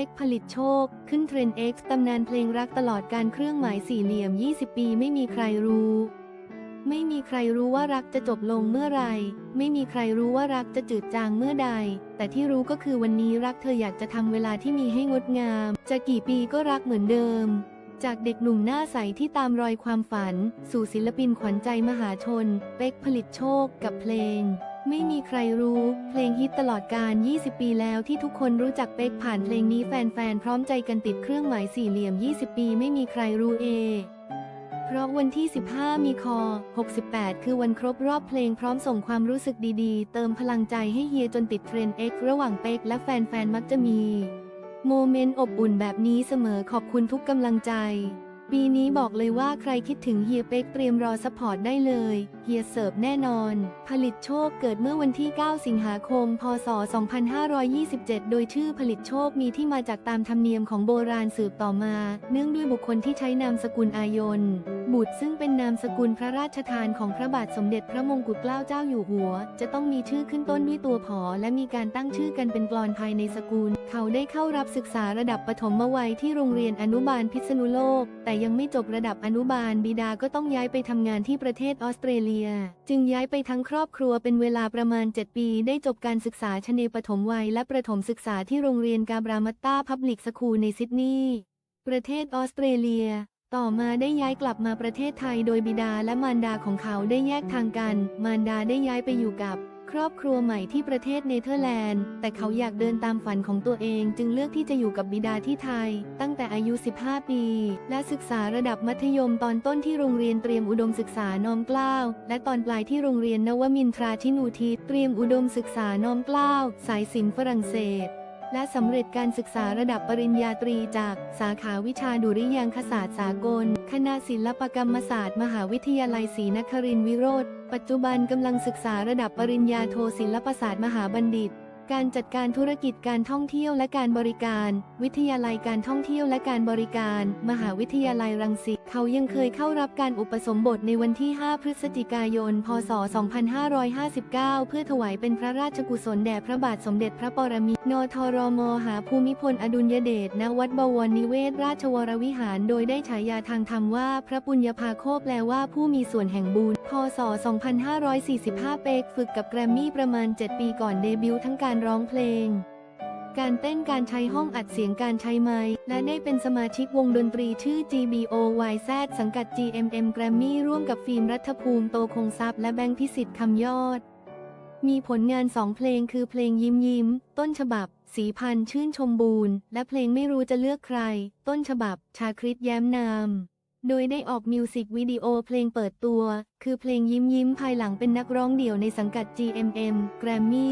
ป๊กผลิตโชค ขึ้นเทรนด์ X ตำนานเพลงรักตลอดการเครื่องหมายสี่เหลี่ยม 20 ปีไม่มีใครรู้ ไม่มีใครรู้ว่ารักจะจบลงเมื่อไร ไม่มีใครรู้ว่ารักจะจืดจางเมื่อใด แต่ที่รู้ก็คือวันนี้รักเธออยากจะทำเวลาที่มีให้งดงาม จะกี่ปีก็รักเหมือนเดิม จากเด็กหนุ่มหน้าใสที่ตามรอยความฝัน สู่ศิลปินขวัญใจมหาชน เป๊กผลิตโชคกับเพลง ไม่มีใครรู้ เพลงฮิตตลอดการ 20 ปีแล้วที่ทุกคนรู้จักเป๊กผ่านเพลงนี้แฟนๆ พร้อมใจกันติดเครื่องหมายสี่เหลี่ยม 20 ปีไม่มีใครรู้เอ เพราะวันที่ 15 มีคอ 68 คือวันครบรอบเพลงพร้อมส่งความรู้สึกดีๆ เติมพลังใจให้เฮียจนติดเทรนด์ X ระหว่างเป๊กและแฟนๆ มักจะมีโมเมนต์อบอุ่นแบบนี้เสมอขอบคุณทุกกำลังใจ ปีนี้บอกเลยว่าใครคิดถึงเฮียเป๊กเตรียมรอซัพพอร์ตได้เลยเฮียเสิร์ฟแน่นอน ผลิตโชคเกิดเมื่อวันที่ 9 สิงหาคม พศ 2527 โดยชื่อผลิตโชคมีที่มาจากตามธรรมเนียมของโบราณสืบต่อมา เนื่องด้วยบุคคลที่ใช้นามสกุลอายน บุตรซึ่งเป็นนามสกุลพระราชทานของพระบาทสมเด็จพระมงกุฎเกล้าเจ้าอยู่หัว จะต้องมีชื่อขึ้นต้นด้วยตัวผอ และมีการตั้งชื่อกันเป็นกลอนภายในสกุล เขาได้เข้ารับศึกษาระดับปฐมวัยที่โรงเรียนอนุบาลพิษณุโลก แต่ยังไม่จบระดับอนุบาลบิดาก็ต้องย้ายไปทำงานที่ประเทศออสเตรเลียจึงย้ายไปทั้งครอบครัวเป็นเวลาประมาณ 7 ปี ได้จบการศึกษาชเนปฐมวัยและประถมศึกษาที่โรงเรียนกาบรามัตตาพับลิกสคูลในซิดนีย์ประเทศออสเตรเลีย ต่อมาได้ย้ายกลับมาประเทศไทยโดยบิดาและมารดาของเขาได้แยกทางกัน มารดาได้ย้ายไปอยู่กับ ครอบครัวใหม่ที่ประเทศเนเธอร์แลนด์ แต่เขาอยากเดินตามฝันของตัวเองจึงเลือกที่จะอยู่กับบิดาที่ไทย ตั้งแต่อายุ 15 ปี และศึกษาระดับมัธยมตอนต้นที่โรงเรียนเตรียมอุดมศึกษาน้อมเกล้า และตอนปลายที่โรงเรียนนวมินทราชินูทิศเตรียมอุดมศึกษาน้อมเกล้า สายศิลป์ฝรั่งเศส และสำเร็จการศึกษาระดับปริญญาตรีจากสาขาวิชาดุริยางคศาสตร์สากล คณะศิลปกรรมศาสตร์ มหาวิทยาลัยศรีนครินทรวิโรธ ปัจจุบันกำลังศึกษาระดับปริญญาโทศิลปศาสตร์มหาบัณฑิต การจัดการธุรกิจการท่องเที่ยวและการบริการ วิทยาลัยการท่องเที่ยวและการบริการ มหาวิทยาลัยรังสิต เขายังเคยเข้ารับการอุปสมบทในวันที่ 5 พฤศจิกายน พศ 2559 เพื่อถวายเป็นพระราชกุศลแด่พระบาทสมเด็จพระปรมินทรมหาภูมิพลอดุลยเดช ณ วัดบวรนิเวศราชวรวิหาร โดยได้ฉายาทางธรรมว่า พระปุญญาภาโคแปลว่าผู้มีส่วนแห่งบุญ พศ 2545 เปกฝึกกับแกรมมี่ประมาณ 7 ปีก่อนเดบิวต์ทั้งการร้องเพลง การเต้นการใช้ห้องอัดเสียงการใช้ไม้และได้เป็นสมาชิกวงดนตรีชื่อ GBOYZ สังกัด GMM Grammy ร่วมกับฟิล์มรัฐภูมิโตคงทรัพย์และแบงค์พิสิทธิ์คำยอด มีผลงานสองเพลงคือเพลงยิ้มยิ้ม ต้นฉบับ สีพันชื่นชมบูรณ์ และเพลงไม่รู้จะเลือกใคร ต้นฉบับ ชาคริตแย้มนาม โดยได้ออกมิวสิกวิดีโอเพลงเปิดตัว คือเพลงยิ้มยิ้มภายหลังเป็นนักร้องเดี่ยวในสังกัด GMM Grammy